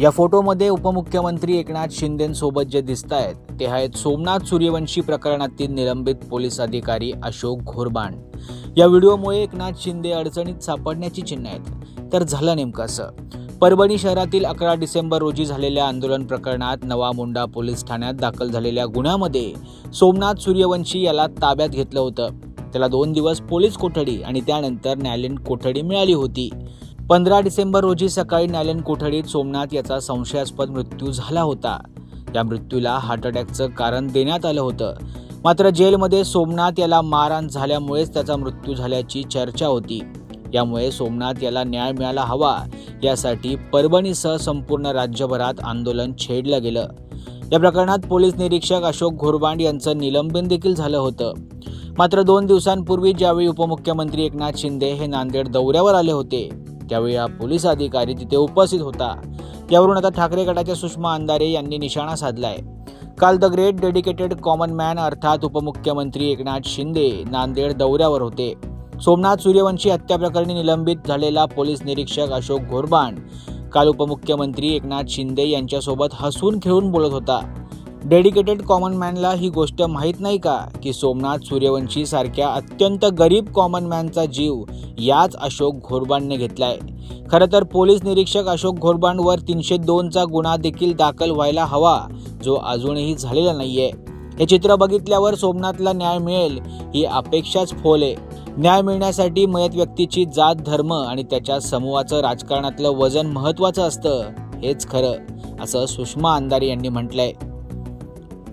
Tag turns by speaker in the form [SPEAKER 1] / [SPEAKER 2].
[SPEAKER 1] या फोटोमध्ये उपमुख्यमंत्री एकनाथ शिंदेसोबत जे दिसत आहेत ते आहेत सोमनाथ सूर्यवंशी प्रकरणातील निलंबित पोलीस अधिकारी अशोक घोरबाण. या व्हिडिओमुळे एकनाथ शिंदे अडचणीत सापडण्याची चिन्ह आहेत. तर झालं नेमकं असं. परभणी शहरातील अकरा डिसेंबर रोजी झालेल्या आंदोलन प्रकरणात नवा मुंडा पोलीस ठाण्यात दाखल झालेल्या गुन्ह्यामध्ये सोमनाथ सूर्यवंशी याला ताब्यात घेतलं होतं. त्याला दोन दिवस पोलीस कोठडी आणि त्यानंतर न्यायालयीन कोठडी मिळाली होती. पंधरा डिसेंबर रोजी सकाळी न्यायालयीन कोठडीत सोमनाथ याचा संशयास्पद मृत्यू झाला होता. या मृत्यूला हार्ट अटॅकचं कारण देण्यात आलं होतं. मात्र जेलमध्ये सोमनाथ याला मारहाण झाल्यामुळेच त्याचा मृत्यू झाल्याची चर्चा होती. यामुळे सोमनाथ याला न्याय मिळाला हवा. यासाठी परभणीसह संपूर्ण राज्यभरात आंदोलन छेडलं गेलं. या प्रकरणात पोलीस निरीक्षक अशोक घोरबांड यांचं निलंबन देखील झालं होतं. मात्र दोन दिवसांपूर्वी ज्यावेळी उपमुख्यमंत्री एकनाथ शिंदे हे नांदेड दौऱ्यावर आले होते त्यावेळी हा पोलीस अधिकारी तिथे उपस्थित होता. यावरून आता ठाकरे गटाच्या सुषमा अंधारे यांनी निशाणा साधलाय. काल the great dedicated common man अर्थात उपमुख्यमंत्री एकनाथ शिंदे नांदेड दौऱ्यावर होते. सोमनाथ सूर्यवंशी हत्याप्रकरणी निलंबित झालेला पोलीस निरीक्षक अशोक घोरबाण काल उपमुख्यमंत्री एकनाथ शिंदे यांच्यासोबत हसून खेळून बोलत होता. डेडिकेटेड कॉमन मॅनला ही गोष्ट माहीत नाही का? की सोमनाथ सूर्यवंशी सारख्या अत्यंत गरीब कॉमन मॅनचा जीव याच अशोक घोरबांडने घेतलाय. खरं तर पोलीस निरीक्षक अशोक घोरबांडवर तीनशे दोनचा गुन्हा देखील दाखल व्हायला हवा जो अजूनही झालेला नाहीये. हे चित्र बघितल्यावर सोमनाथला न्याय मिळेल ही अपेक्षाच फोल आहे. न्याय मिळण्यासाठी मयत व्यक्तीची जात धर्म आणि त्याच्या समूहाचं राजकारणातलं वजन महत्त्वाचं असतं हेच खरं असं सुषमा अंधारे यांनी म्हटलंय.